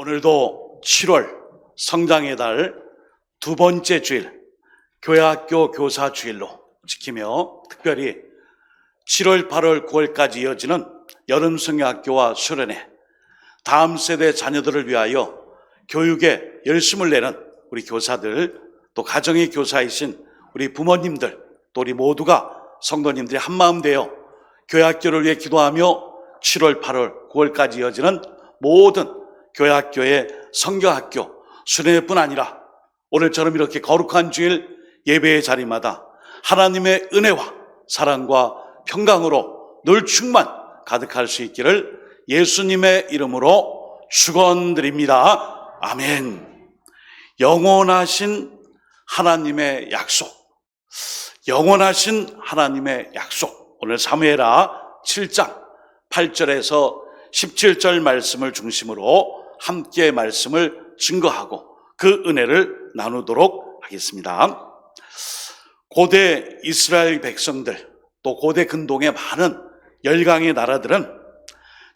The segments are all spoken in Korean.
오늘도 7월 성장의 달 두 번째 주일 교회학교 교사 주일로 지키며 특별히 7월, 8월, 9월까지 이어지는 여름 성경학교와 수련회 다음 세대 자녀들을 위하여 교육에 열심을 내는 우리 교사들 또 가정의 교사이신 우리 부모님들 또 우리 모두가 성도님들이 한마음 되어 교회학교를 위해 기도하며 7월, 8월, 9월까지 이어지는 모든 교회학교의 성경학교 수련회뿐 아니라 오늘처럼 이렇게 거룩한 주일 예배의 자리마다 하나님의 은혜와 사랑과 평강으로 늘 충만 가득할 수 있기를 예수님의 이름으로 축원드립니다. 아멘. 영원하신 하나님의 약속. 영원하신 하나님의 약속. 오늘 사무엘하 7장 8절에서 17절 말씀을 중심으로 함께 말씀을 증거하고 그 은혜를 나누도록 하겠습니다. 고대 이스라엘 백성들 또 고대 근동의 많은 열강의 나라들은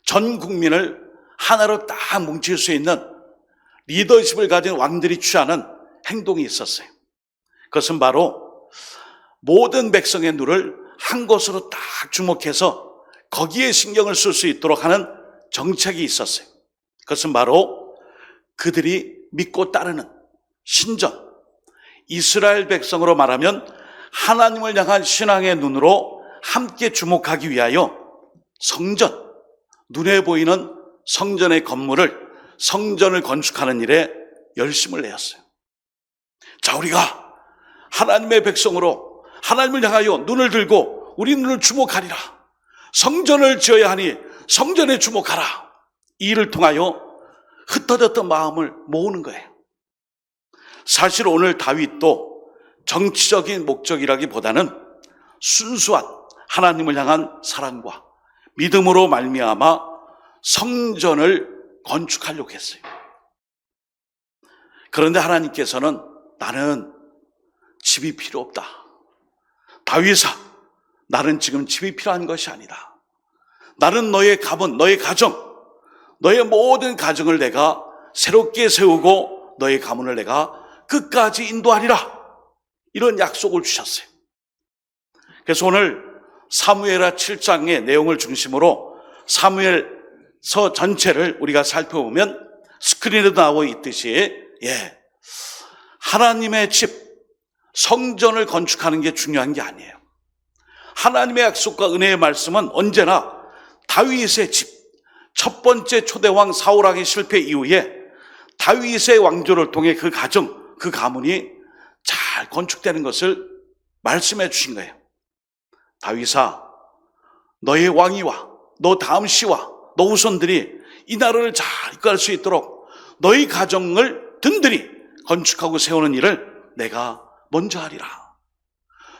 전 국민을 하나로 딱 뭉칠 수 있는 리더십을 가진 왕들이 취하는 행동이 있었어요. 그것은 바로 모든 백성의 눈을 한 곳으로 딱 주목해서 거기에 신경을 쓸 수 있도록 하는 정책이 있었어요. 그것은 바로 그들이 믿고 따르는 신전, 이스라엘 백성으로 말하면 하나님을 향한 신앙의 눈으로 함께 주목하기 위하여 성전, 눈에 보이는 성전의 건물을 성전을 건축하는 일에 열심을 내었어요. 자, 우리가 하나님의 백성으로 하나님을 향하여 눈을 들고 우리 눈을 주목하리라. 성전을 지어야 하니 성전에 주목하라. 이 일을 통하여 흩어졌던 마음을 모으는 거예요. 사실 오늘 다윗도 정치적인 목적이라기보다는 순수한 하나님을 향한 사랑과 믿음으로 말미암아 성전을 건축하려고 했어요. 그런데 하나님께서는 나는 집이 필요 없다. 다윗아, 나는 지금 집이 필요한 것이 아니다. 나는 너의 가문, 너의 가정, 너의 모든 가정을 내가 새롭게 세우고 너의 가문을 내가 끝까지 인도하리라. 이런 약속을 주셨어요. 그래서 오늘 사무엘하 7장의 내용을 중심으로 사무엘서 전체를 우리가 살펴보면 스크린에도 나와 있듯이 예. 하나님의 집 성전을 건축하는 게 중요한 게 아니에요. 하나님의 약속과 은혜의 말씀은 언제나 다윗의 집, 첫 번째 초대왕 사울왕의 실패 이후에 다윗의 왕조를 통해 그 가정, 그 가문이 잘 건축되는 것을 말씀해 주신 거예요. 다윗아, 너의 왕이와 너 다음 시와 너 후손들이 이 나라를 잘 이끌 수 있도록 너희 가정을 든든히 건축하고 세우는 일을 내가 먼저 하리라.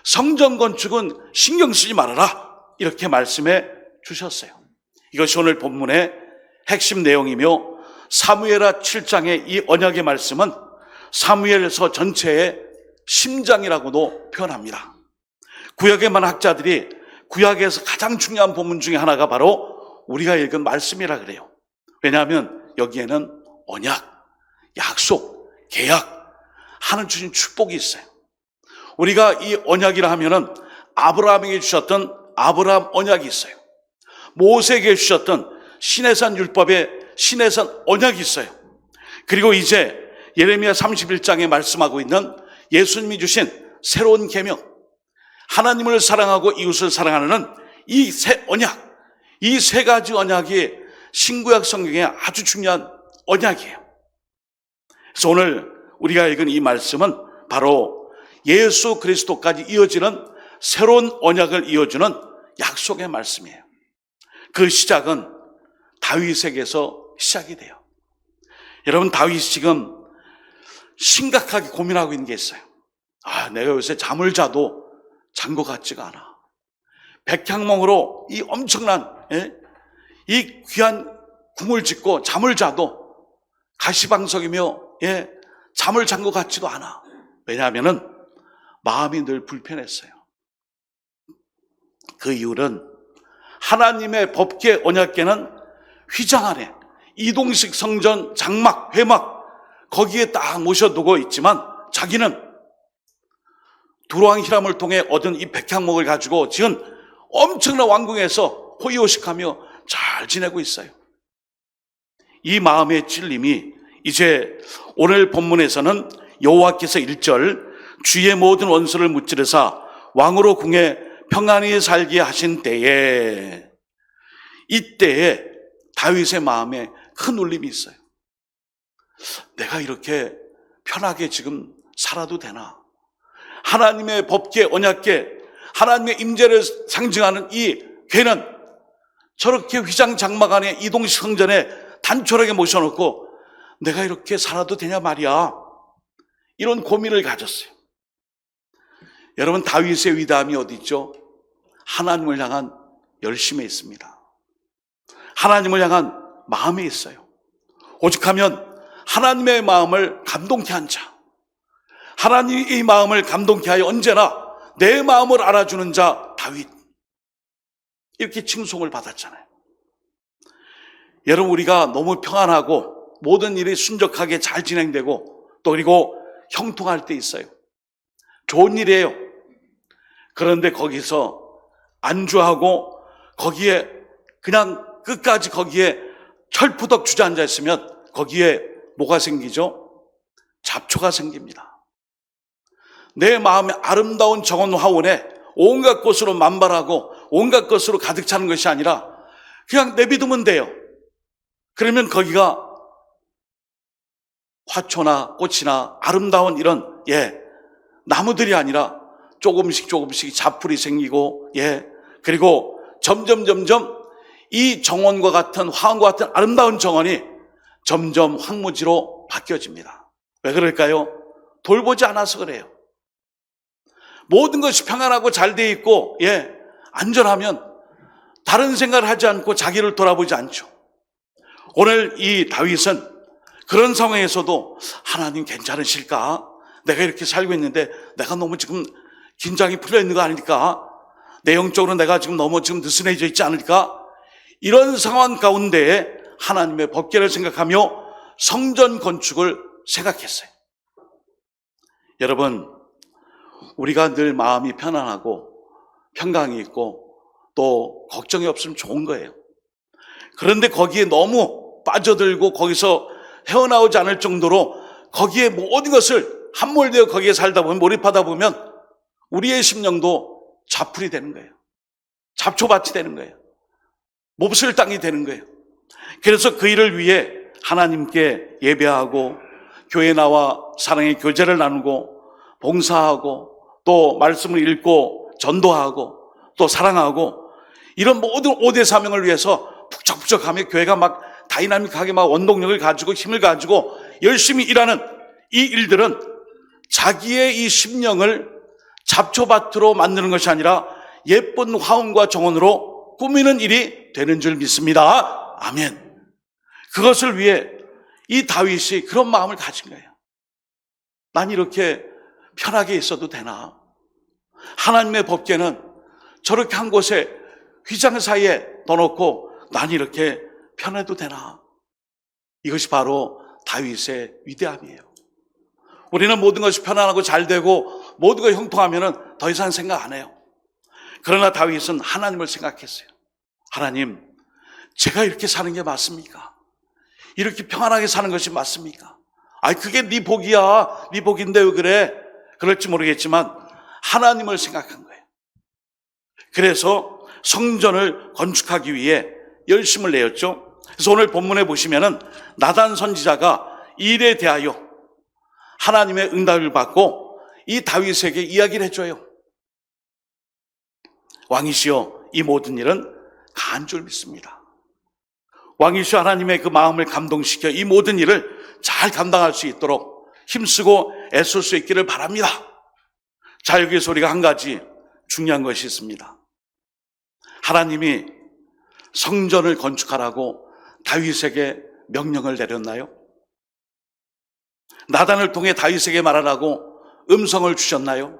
성전 건축은 신경 쓰지 말아라. 이렇게 말씀해 주셨어요. 이것이 오늘 본문의 핵심 내용이며 사무엘하 7장의 이 언약의 말씀은 사무엘서 전체의 심장이라고도 표현합니다. 구약의 많은 학자들이 구약에서 가장 중요한 본문 중에 하나가 바로 우리가 읽은 말씀이라 그래요. 왜냐하면 여기에는 언약, 약속, 계약, 하는 주신 축복이 있어요. 우리가 이 언약이라 하면은 아브라함에게 주셨던 아브라함 언약이 있어요. 모세에게 주셨던 신해산 율법의 신해산 언약이 있어요. 그리고 이제 예레미야 31장에 말씀하고 있는 예수님이 주신 새로운 계명, 하나님을 사랑하고 이웃을 사랑하는 이세 언약, 이 세 가지 언약이 신구약 성경에 아주 중요한 언약이에요. 그래서 오늘 우리가 읽은 이 말씀은 바로 예수 그리스도까지 이어지는 새로운 언약을 이어주는 약속의 말씀이에요. 그 시작은 다윗에게서 시작이 돼요. 여러분 다윗이 지금 심각하게 고민하고 있는 게 있어요. 아, 내가 요새 잠을 자도 잔 것 같지가 않아. 백향몽으로 이 엄청난 예? 이 귀한 궁을 짓고 잠을 자도 가시방석이며 예? 잠을 잔 것 같지도 않아. 왜냐하면은 마음이 늘 불편했어요. 그 이유는 하나님의 법계 언약계는 휘장 안에 이동식 성전 장막, 회막 거기에 딱 모셔두고 있지만 자기는 두로왕 히람을 통해 얻은 이 백향목을 가지고 지금 엄청난 왕궁에서 호의호식하며 잘 지내고 있어요. 이 마음의 찔림이 이제 오늘 본문에서는 여호와께서 1절 주의 모든 원수를 무찌르사 왕으로 궁에 평안히 살게 하신 때에 이때에 다윗의 마음에 큰 울림이 있어요. 내가 이렇게 편하게 지금 살아도 되나? 하나님의 법계 언약계 하나님의 임재를 상징하는 이 괴는 저렇게 휘장 장막 안에 이동식 성전에 단촐하게 모셔놓고 내가 이렇게 살아도 되냐 말이야. 이런 고민을 가졌어요. 여러분 다윗의 위대함이 어디 있죠? 하나님을 향한 열심에 있습니다. 하나님을 향한 마음에 있어요. 오직하면 하나님의 마음을 감동케 한 자. 하나님의 이 마음을 감동케 하여 언제나 내 마음을 알아주는 자 다윗. 이렇게 칭송을 받았잖아요. 여러분 우리가 너무 평안하고 모든 일이 순적하게 잘 진행되고 또 그리고 형통할 때 있어요. 좋은 일이에요. 그런데 거기서 안주하고 거기에 그냥 끝까지 거기에 철푸덕 주저앉아 있으면 거기에 뭐가 생기죠? 잡초가 생깁니다. 내 마음의 아름다운 정원 화원에 온갖 것으로 만발하고 온갖 것으로 가득 차는 것이 아니라 그냥 내비두면 돼요. 그러면 거기가 화초나 꽃이나 아름다운 이런 예 나무들이 아니라 조금씩 조금씩 잡풀이 생기고 예 그리고 점점 점점 이 정원과 같은 화원과 같은 아름다운 정원이 점점 황무지로 바뀌어집니다. 왜 그럴까요? 돌보지 않아서 그래요. 모든 것이 평안하고 잘 돼 있고 예 안전하면 다른 생각을 하지 않고 자기를 돌아보지 않죠. 오늘 이 다윗은 그런 상황에서도 하나님 괜찮으실까? 내가 이렇게 살고 있는데 내가 너무 지금 긴장이 풀려 있는 거 아닐까? 내용적으로 내가 지금 너무 지금 느슨해져 있지 않을까? 이런 상황 가운데에 하나님의 법계를 생각하며 성전 건축을 생각했어요. 여러분, 우리가 늘 마음이 편안하고 평강이 있고 또 걱정이 없으면 좋은 거예요. 그런데 거기에 너무 빠져들고 거기서 헤어나오지 않을 정도로 거기에 모든 것을 함몰되어 거기에 살다 보면 몰입하다 보면 우리의 심령도 잡풀이 되는 거예요. 잡초밭이 되는 거예요. 몹쓸 땅이 되는 거예요. 그래서 그 일을 위해 하나님께 예배하고 교회 나와 사랑의 교제를 나누고 봉사하고 또 말씀을 읽고 전도하고 또 사랑하고 이런 모든 오대 사명을 위해서 북적북적하며 교회가 막 다이나믹하게 막 원동력을 가지고 힘을 가지고 열심히 일하는 이 일들은 자기의 이 심령을 잡초밭으로 만드는 것이 아니라 예쁜 화음과 정원으로 꾸미는 일이 되는 줄 믿습니다. 아멘. 그것을 위해 이 다윗이 그런 마음을 가진 거예요. 난 이렇게 편하게 있어도 되나? 하나님의 법계는 저렇게 한 곳에 휘장 사이에 넣어놓고 난 이렇게 편해도 되나? 이것이 바로 다윗의 위대함이에요. 우리는 모든 것이 편안하고 잘 되고 모든 것이 형통하면 더 이상 생각 안 해요. 그러나 다윗은 하나님을 생각했어요. 하나님, 제가 이렇게 사는 게 맞습니까? 이렇게 평안하게 사는 것이 맞습니까? 아이 그게 네 복이야. 네 복인데 왜 그래? 그럴지 모르겠지만 하나님을 생각한 거예요. 그래서 성전을 건축하기 위해 열심을 내었죠. 그래서 오늘 본문에 보시면은 나단 선지자가 이 일에 대하여 하나님의 응답을 받고 이 다윗에게 이야기를 해줘요. 왕이시여 이 모든 일은 가한 줄 믿습니다. 왕이시여 하나님의 그 마음을 감동시켜 이 모든 일을 잘 감당할 수 있도록 힘쓰고 애쓸 수 있기를 바랍니다. 자, 여기서 우리가 한 가지 중요한 것이 있습니다. 하나님이 성전을 건축하라고 다윗에게 명령을 내렸나요? 나단을 통해 다윗에게 말하라고 음성을 주셨나요?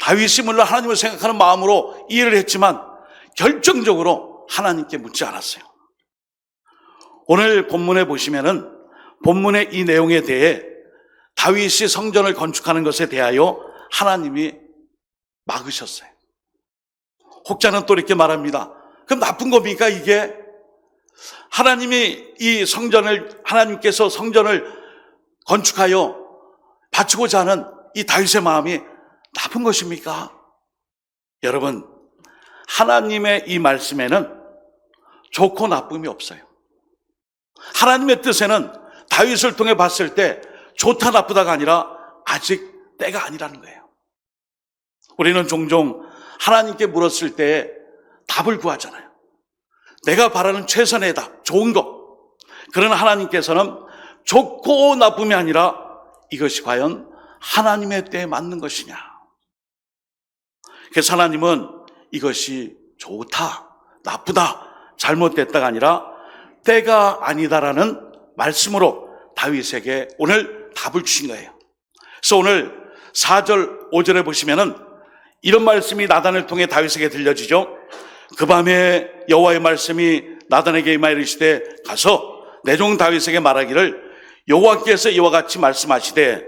다윗이 물론 하나님을 생각하는 마음으로 이 일을 했지만 결정적으로 하나님께 묻지 않았어요. 오늘 본문에 보시면은 본문의 이 내용에 대해 다윗이 성전을 건축하는 것에 대하여 하나님이 막으셨어요. 혹자는 또 이렇게 말합니다. 그럼 나쁜 겁니까 이게? 하나님이 이 성전을 하나님께서 성전을 건축하여 바치고자 하는 이 다윗의 마음이 나쁜 것입니까? 여러분, 하나님의 이 말씀에는 좋고 나쁨이 없어요. 하나님의 뜻에는 다윗을 통해 봤을 때 좋다 나쁘다가 아니라 아직 때가 아니라는 거예요. 우리는 종종 하나님께 물었을 때 답을 구하잖아요. 내가 바라는 최선의 답, 좋은 것. 그러나 하나님께서는 좋고 나쁨이 아니라 이것이 과연 하나님의 때에 맞는 것이냐. 그래서 하나님은 이것이 좋다, 나쁘다, 잘못됐다가 아니라 때가 아니다라는 말씀으로 다윗에게 오늘 답을 주신 거예요. 그래서 오늘 4절, 5절에 보시면은 이런 말씀이 나단을 통해 다윗에게 들려지죠. 그 밤에 여호와의 말씀이 나단에게 임하 이르시되 가서 내 종 다윗에게 말하기를 여호와께서 이와 같이 말씀하시되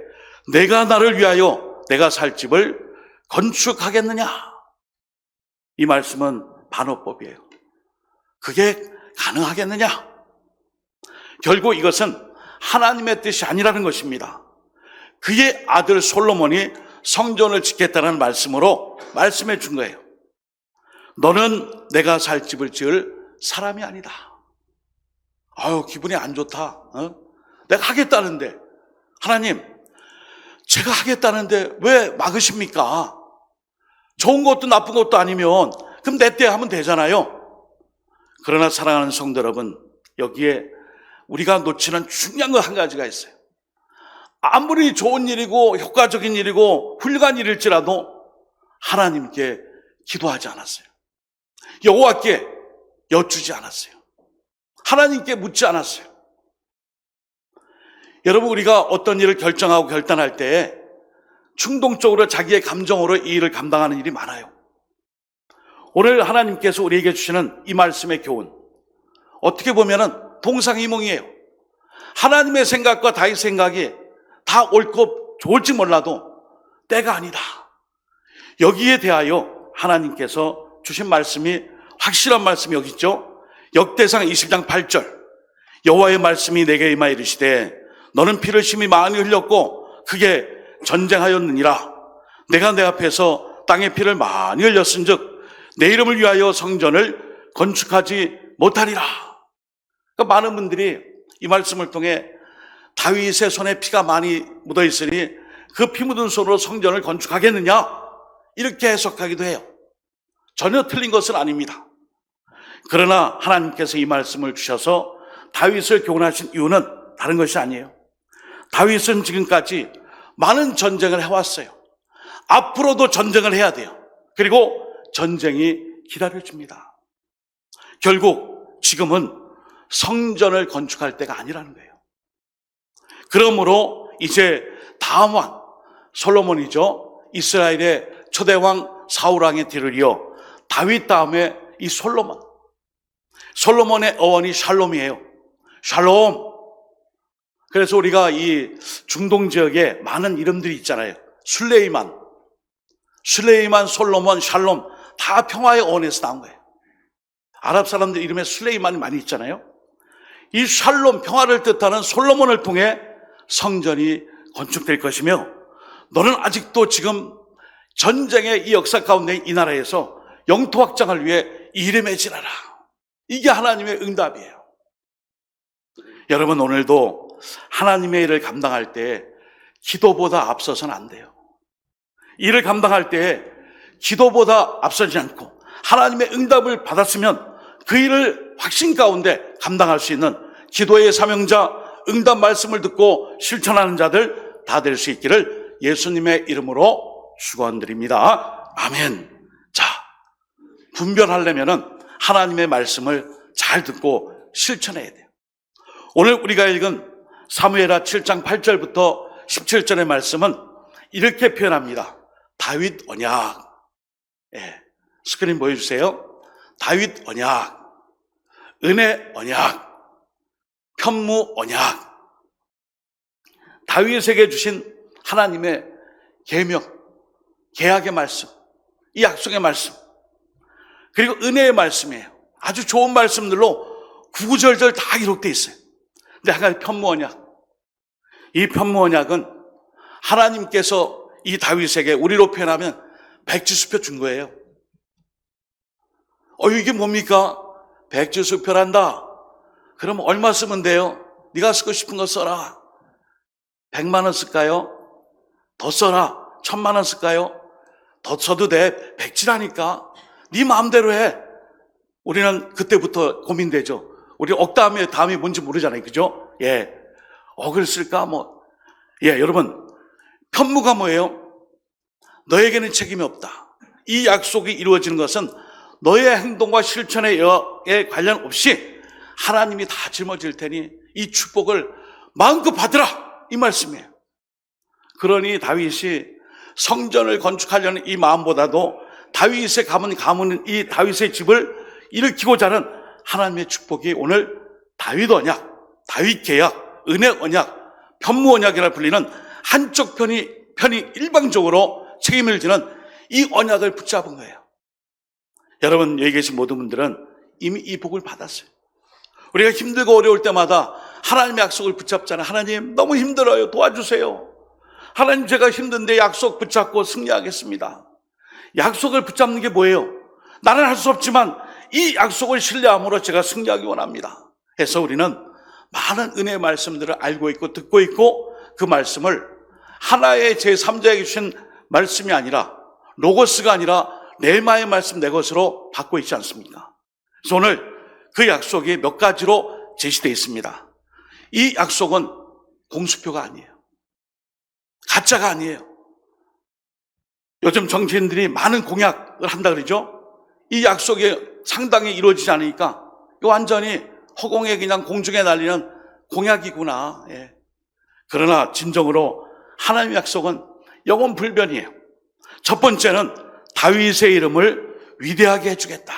내가 나를 위하여 내가 살 집을 건축하겠느냐? 이 말씀은 반어법이에요. 그게 가능하겠느냐? 결국 이것은 하나님의 뜻이 아니라는 것입니다. 그의 아들 솔로몬이 성전을 짓겠다는 말씀으로 말씀해 준 거예요. 너는 내가 살 집을 지을 사람이 아니다. 아유, 기분이 안 좋다. 어? 내가 하겠다는데. 하나님, 제가 하겠다는데 왜 막으십니까? 좋은 것도 나쁜 것도 아니면 그럼 내 때 하면 되잖아요. 그러나 사랑하는 성도 여러분, 여기에 우리가 놓치는 중요한 것 한 가지가 있어요. 아무리 좋은 일이고 효과적인 일이고 훌륭한 일일지라도 하나님께 기도하지 않았어요. 여호와께 여쭈지 않았어요. 하나님께 묻지 않았어요. 여러분 우리가 어떤 일을 결정하고 결단할 때 충동적으로 자기의 감정으로 이 일을 감당하는 일이 많아요. 오늘 하나님께서 우리에게 주시는 이 말씀의 교훈 어떻게 보면은 동상이몽이에요. 하나님의 생각과 다윗 생각이 다 옳고 좋을지 몰라도 때가 아니다. 여기에 대하여 하나님께서 주신 말씀이 확실한 말씀이 여기 있죠. 역대상 20장 8절 여호와의 말씀이 내게 임하 이르시되 너는 피를 심히 많이 흘렸고 그게 전쟁하였느니라 내가 내 앞에서 땅에 피를 많이 흘렸은즉 내 이름을 위하여 성전을 건축하지 못하리라. 그러니까 많은 분들이 이 말씀을 통해 다윗의 손에 피가 많이 묻어 있으니 그 피 묻은 손으로 성전을 건축하겠느냐 이렇게 해석하기도 해요. 전혀 틀린 것은 아닙니다. 그러나 하나님께서 이 말씀을 주셔서 다윗을 교훈하신 이유는 다른 것이 아니에요. 다윗은 지금까지 많은 전쟁을 해왔어요. 앞으로도 전쟁을 해야 돼요. 그리고 전쟁이 기다려집니다. 결국 지금은 성전을 건축할 때가 아니라는 거예요. 그러므로 이제 다음 왕 솔로몬이죠. 이스라엘의 초대왕 사울왕의 뒤를 이어 다윗 다음에 이 솔로몬. 솔로몬의 어원이 샬롬이에요. 샬롬. 그래서 우리가 이 중동 지역에 많은 이름들이 있잖아요. 술레이만, 술레이만, 솔로몬, 샬롬 다 평화의 어원에서 나온 거예요. 아랍 사람들 이름에 술레이만이 많이 있잖아요. 이 샬롬 평화를 뜻하는 솔로몬을 통해 성전이 건축될 것이며 너는 아직도 지금 전쟁의 이 역사 가운데 이 나라에서 영토 확장을 위해 일에 매진하라. 이게 하나님의 응답이에요. 여러분 오늘도 하나님의 일을 감당할 때 기도보다 앞서서는 안 돼요. 일을 감당할 때 기도보다 앞서지 않고 하나님의 응답을 받았으면 그 일을 확신 가운데 감당할 수 있는 기도의 사명자, 응답 말씀을 듣고 실천하는 자들 다 될 수 있기를 예수님의 이름으로 축원드립니다. 아멘. 자, 분별하려면은 하나님의 말씀을 잘 듣고 실천해야 돼요. 오늘 우리가 읽은 사무엘하 7장 8절부터 17절의 말씀은 이렇게 표현합니다. 다윗 언약. 예, 스크린 보여주세요. 다윗 언약. 은혜 언약. 편무 언약. 다윗에게 주신 하나님의 계명, 계약의 말씀, 이 약속의 말씀, 그리고 은혜의 말씀이에요. 아주 좋은 말씀들로 구구절절 다 기록되어 있어요. 근데 한 가지 편무 언약. 이 편무 언약은 하나님께서 이 다윗에게 우리로 표현하면 백지수표 준 거예요. 어, 이게 뭡니까? 백지수표란다. 그럼 얼마 쓰면 돼요? 네가 쓰고 싶은 거 써라. 백만 원 쓸까요? 더 써라. 천만 원 쓸까요? 더 써도 돼. 백지라니까. 네 마음대로 해. 우리는 그때부터 고민되죠. 우리 억 다음에 다음이 뭔지 모르잖아요. 그죠? 예. 억을 쓸까? 뭐. 예, 여러분. 편무가 뭐예요? 너에게는 책임이 없다. 이 약속이 이루어지는 것은 너의 행동과 실천에 관련 없이 하나님이 다 짊어질 테니 이 축복을 마음껏 받으라. 이 말씀이에요. 그러니 다윗이 성전을 건축하려는 이 마음보다도 다윗의 가문 가문은 이 다윗의 집을 일으키고자 하는 하나님의 축복이 오늘 다윗 언약, 다윗 계약, 은혜 언약, 편무 언약이라 불리는 한쪽 편이 편이 일방적으로 책임을 지는 이 언약을 붙잡은 거예요. 여러분 여기 계신 모든 분들은 이미 이 복을 받았어요. 우리가 힘들고 어려울 때마다 하나님의 약속을 붙잡잖아요. 하나님 너무 힘들어요. 도와주세요. 하나님 제가 힘든데 약속 붙잡고 승리하겠습니다. 약속을 붙잡는 게 뭐예요? 나는 할 수 없지만 이 약속을 신뢰함으로 제가 승리하기 원합니다. 해서 우리는 많은 은혜의 말씀들을 알고 있고 듣고 있고 그 말씀을 하나의 제3자에게 주신 말씀이 아니라 로고스가 아니라 레마의 말씀 내 것으로 받고 있지 않습니까? 그래서 오늘 그 약속이 몇 가지로 제시되어 있습니다. 이 약속은 공수표가 아니에요. 가짜가 아니에요. 요즘 정치인들이 많은 공약을 한다 그러죠? 이 약속이 상당히 이루어지지 않으니까 완전히 허공에 그냥 공중에 날리는 공약이구나. 예. 그러나 진정으로 하나님의 약속은 영원 불변이에요. 첫 번째는 다윗의 이름을 위대하게 해주겠다.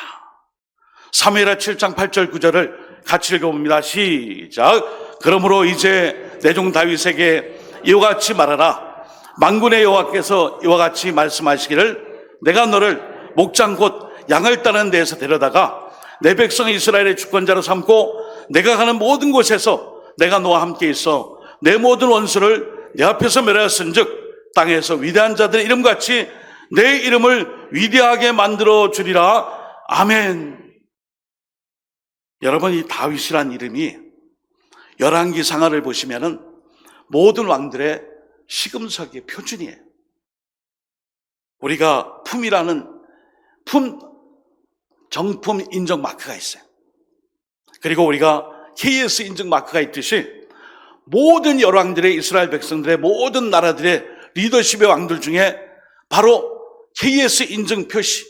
3회라 7장 8절 9절을 같이 읽어봅니다. 시작. 그러므로 이제 내종 다윗에게 이와 같이 말하라. 만군의 여호와께서 이와 같이 말씀하시기를 내가 너를 목장 곧 양을 따는 데에서 데려다가 내 백성 이스라엘의 주권자로 삼고 내가 가는 모든 곳에서 내가 너와 함께 있어 내 모든 원수를 내 앞에서 멸하였은즉 땅에서 위대한 자들의 이름같이 내 이름을 위대하게 만들어 주리라 아멘. 여러분 이 다윗이란 이름이 열왕기 상하를 보시면은 모든 왕들의 시금석의 표준이에요. 우리가 품이라는 품 정품 인증 마크가 있어요. 그리고 우리가 KS 인증 마크가 있듯이 모든 열왕들의 이스라엘 백성들의 모든 나라들의 리더십의 왕들 중에 바로 KS 인증 표시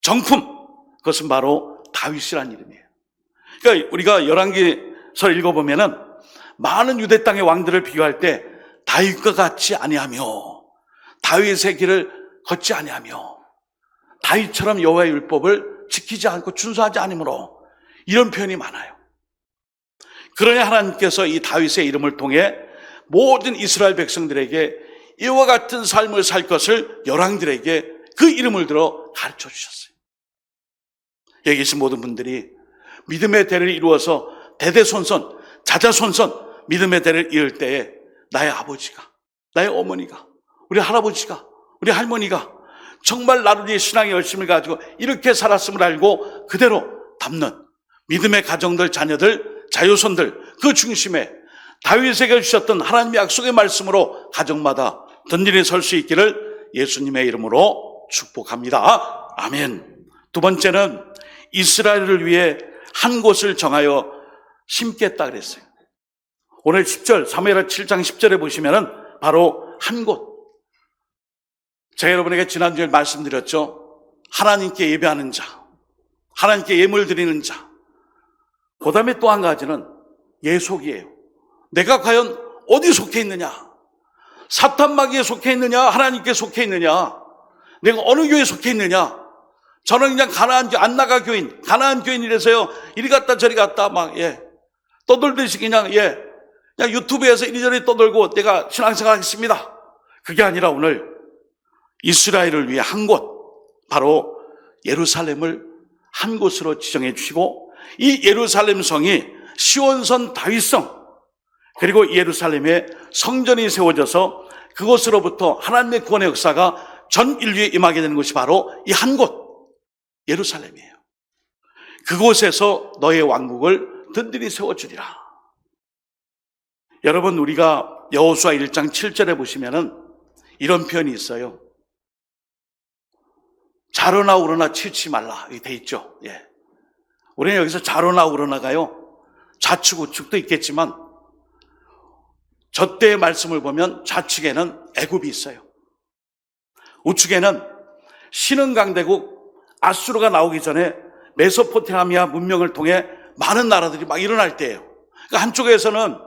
정품 그것은 바로 다윗이라는 이름이에요. 그러니까 우리가 열왕기서를 읽어보면은 많은 유대 땅의 왕들을 비교할 때 다윗과 같이 아니하며 다윗의 길을 걷지 아니하며 다윗처럼 여호와의 율법을 지키지 않고 준수하지 않으므로 이런 표현이 많아요. 그러니 하나님께서 이 다윗의 이름을 통해 모든 이스라엘 백성들에게 이와 같은 삶을 살 것을 열왕들에게 그 이름을 들어 가르쳐 주셨어요. 여기 계신 모든 분들이 믿음의 대를 이루어서 대대손손, 자자손손 믿음의 대를 이을 때에 나의 아버지가, 나의 어머니가, 우리 할아버지가, 우리 할머니가 정말 나를 위해 신앙의 열심을 가지고 이렇게 살았음을 알고 그대로 담는 믿음의 가정들, 자녀들, 자유손들 그 중심에 다윗에게 주셨던 하나님의 약속의 말씀으로 가정마다 든든히 설수 있기를 예수님의 이름으로 축복합니다. 아멘. 두 번째는 이스라엘을 위해 한 곳을 정하여 심겠다 그랬어요. 오늘 10절, 3회라 7장 10절에 보시면은 바로 한 곳. 제가 여러분에게 지난주에 말씀드렸죠. 하나님께 예배하는 자, 하나님께 예물 드리는 자. 그 다음에 또 한 가지는 예속이에요. 내가 과연 어디 속해 있느냐? 사탄 마귀에 속해 있느냐? 하나님께 속해 있느냐? 내가 어느 교회에 속해 있느냐? 저는 그냥 가나안 교, 안 나가 교인, 가나안 교인이라서요. 이리 갔다 저리 갔다 막 예. 떠돌듯이 그냥, 예, 그냥 유튜브에서 이리저리 떠돌고 내가 신앙생활 하겠습니다. 그게 아니라 오늘 이스라엘을 위해 한 곳, 바로 예루살렘을 한 곳으로 지정해 주시고 이 예루살렘 성이 시온선 다윗성 그리고 예루살렘에 성전이 세워져서 그곳으로부터 하나님의 구원의 역사가 전 인류에 임하게 되는 것이 바로 이 한 곳, 예루살렘이에요. 그곳에서 너의 왕국을 든든히 세워주리라. 여러분, 우리가 여호수아 1장 7절에 보시면은 이런 표현이 있어요. 자로나 우러나 치우치 말라. 돼 있죠. 예. 우리는 여기서 자로나 우러나가요. 좌측, 우측도 있겠지만 저 때의 말씀을 보면 좌측에는 애굽이 있어요. 우측에는 신흥 강대국 아수르가 나오기 전에 메소포타미아 문명을 통해 많은 나라들이 막 일어날 때예요. 그러니까 한쪽에서는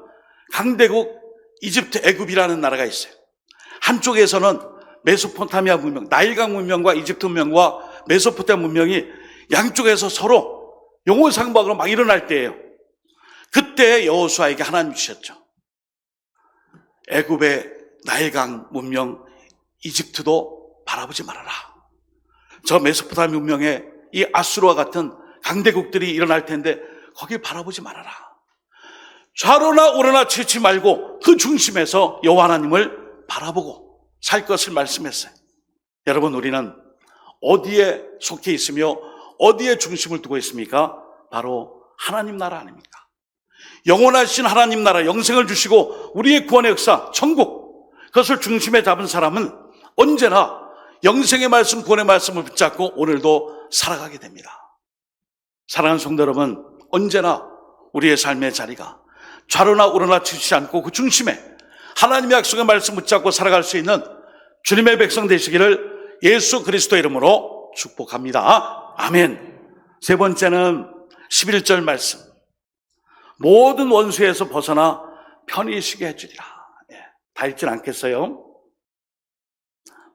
강대국 이집트 애굽이라는 나라가 있어요. 한쪽에서는 메소포타미아 문명, 나일강 문명과 이집트 문명과 메소포타미아 문명이 양쪽에서 서로 용호상박으로 막 일어날 때예요. 그때 여호수아에게 하나님 주셨죠. 애굽의 나일강 문명, 이집트도 바라보지 말아라. 저 메소포타미아 문명의 이 아수르와 같은 강대국들이 일어날 텐데 거기 바라보지 말아라. 좌로나 우로나 치지 말고 그 중심에서 여호와 하나님을 바라보고 살 것을 말씀했어요. 여러분 우리는 어디에 속해 있으며 어디에 중심을 두고 있습니까? 바로 하나님 나라 아닙니까? 영원하신 하나님 나라 영생을 주시고 우리의 구원의 역사 천국 그것을 중심에 잡은 사람은 언제나 영생의 말씀 구원의 말씀을 붙잡고 오늘도 살아가게 됩니다. 사랑하는 성도 여러분 언제나 우리의 삶의 자리가 좌로나 우로나 치지 않고 그 중심에 하나님의 약속의 말씀 붙잡고 살아갈 수 있는 주님의 백성 되시기를 예수 그리스도 이름으로 축복합니다. 아멘. 세 번째는 11절 말씀. 모든 원수에서 벗어나 편히 쉬게 해주리라. 예, 다 읽진 않겠어요?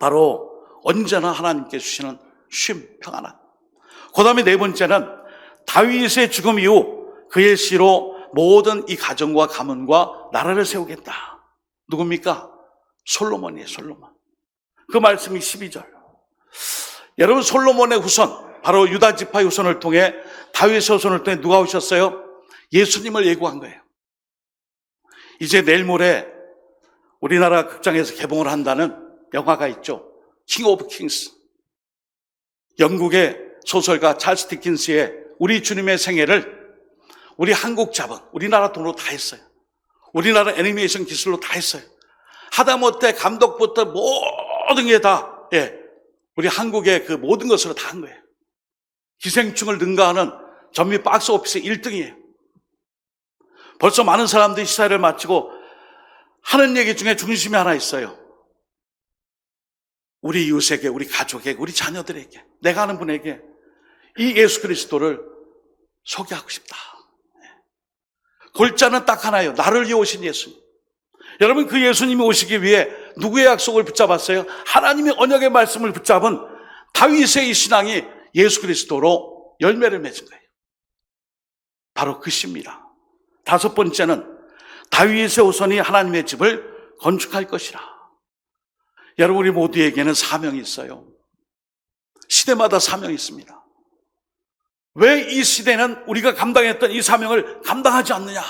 바로 언제나 하나님께 주시는 쉼, 평안함. 그 다음에 네 번째는 다윗의 죽음 이후 그의 시로 모든 이 가정과 가문과 나라를 세우겠다. 누굽니까? 솔로몬이에요, 솔로몬. 그 말씀이 12절. 여러분, 솔로몬의 후손, 바로 유다 지파의 후손을 통해 다윗의 후손을 통해 누가 오셨어요? 예수님을 예고한 거예요. 이제 내일 모레 우리나라 극장에서 개봉을 한다는 영화가 있죠. 킹 오브 킹스. 영국의 소설가 찰스 디킨스의 우리 주님의 생애를 우리 한국 자본, 우리나라 돈으로 다 했어요. 우리나라 애니메이션 기술로 다 했어요. 하다못해 감독부터 모든 게 다, 예, 우리 한국의 그 모든 것으로 다 한 거예요. 기생충을 능가하는 전미 박스 오피스 1등이에요. 벌써 많은 사람들이 시사를 마치고 하는 얘기 중에 중심이 하나 있어요. 우리 이웃에게, 우리 가족에게, 우리 자녀들에게, 내가 아는 분에게 이 예수 그리스도를 소개하고 싶다. 골자는 딱 하나예요. 나를 위해 오신 예수님. 여러분 그 예수님이 오시기 위해 누구의 약속을 붙잡았어요? 하나님의 언약의 말씀을 붙잡은 다윗의 이 신앙이 예수 그리스도로 열매를 맺은 거예요. 바로 그 시입니다. 다섯 번째는 다윗의 후손이 하나님의 집을 건축할 것이라. 여러분 우리 모두에게는 사명이 있어요. 시대마다 사명이 있습니다. 왜 이 시대는 우리가 감당했던 이 사명을 감당하지 않느냐?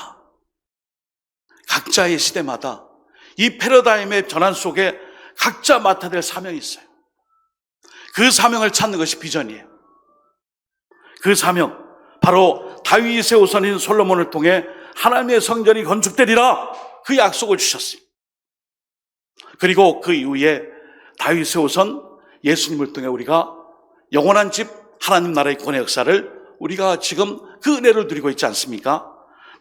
각자의 시대마다 이 패러다임의 전환 속에 각자 맡아야 될 사명이 있어요. 그 사명을 찾는 것이 비전이에요. 그 사명, 바로 다윗의 후손인 솔로몬을 통해 하나님의 성전이 건축되리라 그 약속을 주셨어요. 그리고 그 이후에 다윗의 후손 예수님을 통해 우리가 영원한 집 하나님 나라의 구원의 역사를 우리가 지금 그 은혜를 누리고 있지 않습니까?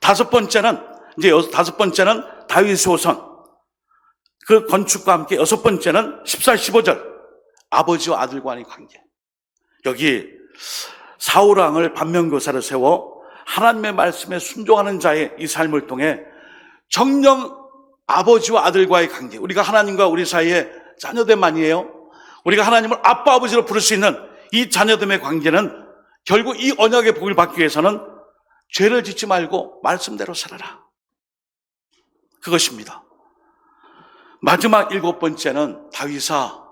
다섯 번째는 이제 여- 다섯 번째는 다윗의 후손 그 건축과 함께 여섯 번째는 14, 15절 아버지와 아들 간의 관계 여기 사울 왕을 반면교사를 세워 하나님의 말씀에 순종하는 자의 이 삶을 통해 정령 아버지와 아들과의 관계 우리가 하나님과 우리 사이에 자녀됨만이에요 우리가 하나님을 아빠 아버지로 부를 수 있는 이 자녀됨의 관계는 결국 이 언약의 복을 받기 위해서는 죄를 짓지 말고 말씀대로 살아라. 그것입니다. 마지막 일곱 번째는 다윗아,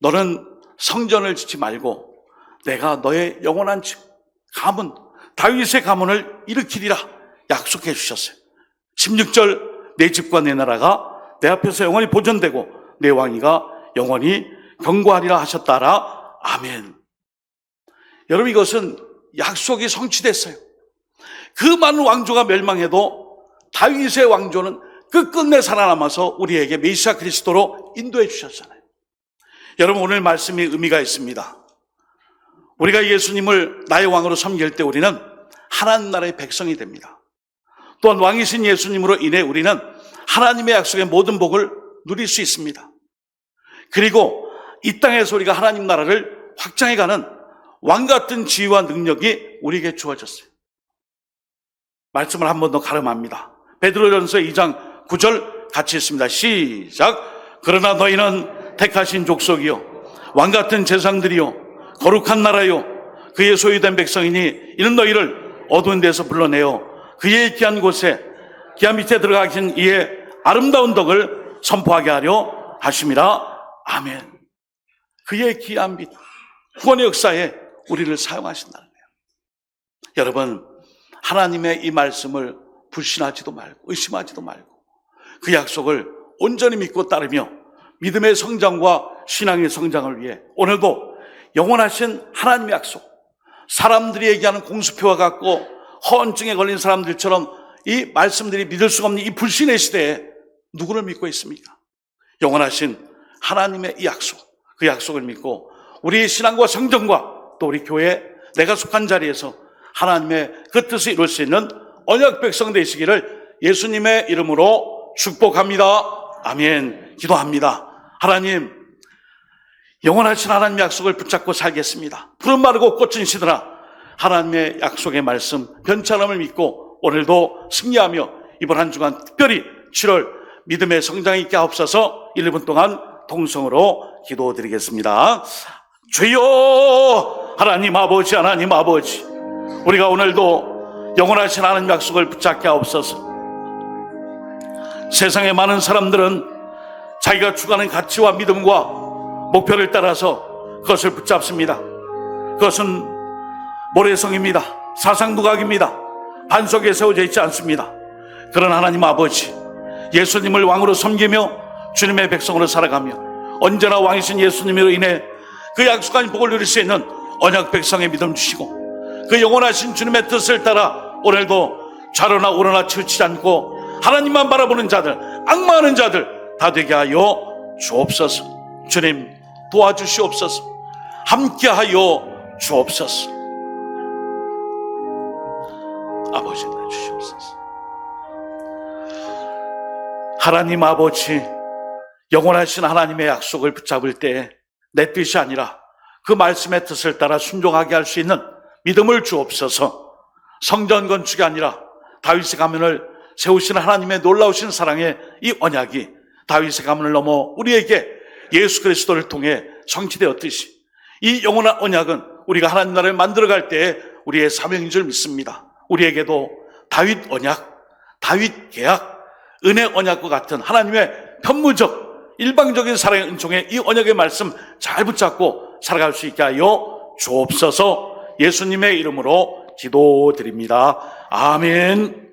너는 성전을 짓지 말고 내가 너의 영원한 집, 가문, 다윗의 가문을 일으키리라 약속해 주셨어요. 16절 내 집과 내 나라가 내 앞에서 영원히 보존되고 내 왕위가 영원히 경고하리라 하셨다라. 아멘. 여러분 이것은 약속이 성취됐어요. 그 많은 왕조가 멸망해도 다윗의 왕조는 끝끝내 살아남아서 우리에게 메시아 그리스도로 인도해 주셨잖아요. 여러분 오늘 말씀이 의미가 있습니다. 우리가 예수님을 나의 왕으로 섬길 때 우리는 하나님 나라의 백성이 됩니다. 또한 왕이신 예수님으로 인해 우리는 하나님의 약속의 모든 복을 누릴 수 있습니다. 그리고 이 땅에서 우리가 하나님 나라를 확장해가는 왕 같은 지위와 능력이 우리에게 주어졌어요. 말씀을 한 번 더 가름합니다. 베드로전서 2장 9절 같이 있습니다. 시작. 그러나 너희는 택하신 족속이요 왕 같은 재상들이요 거룩한 나라요 그의 소유된 백성이니 이는 너희를 어두운 데서 불러내어 그의 귀한 곳에 기한 밑에 들어가신 이의 아름다운 덕을 선포하게 하려 하심이라 아멘. 그의 귀한 빛 구원의 역사에 우리를 사용하신다는 거예요. 여러분 하나님의 이 말씀을 불신하지도 말고 의심하지도 말고 그 약속을 온전히 믿고 따르며 믿음의 성장과 신앙의 성장을 위해 오늘도 영원하신 하나님의 약속 사람들이 얘기하는 공수표와 같고 허언증에 걸린 사람들처럼 이 말씀들이 믿을 수가 없는 이 불신의 시대에 누구를 믿고 있습니까? 영원하신 하나님의 이 약속 그 약속을 믿고 우리의 신앙과 성정과 또 우리 교회 내가 속한 자리에서 하나님의 그 뜻을 이룰 수 있는 언약 백성 되시기를 예수님의 이름으로 축복합니다. 아멘. 기도합니다. 하나님, 영원하신 하나님 약속을 붙잡고 살겠습니다. 푸른 마르고 꽃은 시들아 하나님의 약속의 말씀 변찰함을 믿고 오늘도 승리하며 이번 한 주간 특별히 7월 믿음의 성장이 있게 하옵소서 1분 동안 통성으로 기도드리겠습니다. 주여 하나님 아버지 하나님 아버지 우리가 오늘도 영원하신 하나님 약속을 붙잡게 하옵소서 세상의 많은 사람들은 자기가 추구하는 가치와 믿음과 목표를 따라서 그것을 붙잡습니다. 그것은 모래성입니다. 사상두각입니다. 반석에 세워져 있지 않습니다. 그런 하나님 아버지, 예수님을 왕으로 섬기며 주님의 백성으로 살아가며 언제나 왕이신 예수님으로 인해 그 약속한 복을 누릴 수 있는 언약 백성의 믿음 주시고 그 영원하신 주님의 뜻을 따라 오늘도 좌로나 우로나 치우치지 않고 하나님만 바라보는 자들, 악마하는 자들 다 되게 하여 주옵소서. 주님 도와주시옵소서. 함께하여 주옵소서. 아버지 주시옵소서. 하나님 아버지 영원하신 하나님의 약속을 붙잡을 때내 뜻이 아니라 그 말씀의 뜻을 따라 순종하게 할 수 있는 믿음을 주옵소서. 성전 건축이 아니라 다윗의 가면을 세우시는 하나님의 놀라우신 사랑의 이 언약이 다윗의 가문을 넘어 우리에게 예수 그리스도를 통해 성취되었듯이 이 영원한 언약은 우리가 하나님 나라를 만들어갈 때에 우리의 사명인 줄 믿습니다. 우리에게도 다윗 언약, 다윗 계약, 은혜 언약과 같은 하나님의 편무적 일방적인 사랑의 은총에 이 언약의 말씀 잘 붙잡고 살아갈 수 있게 하여 주옵소서 예수님의 이름으로 기도드립니다. 아멘.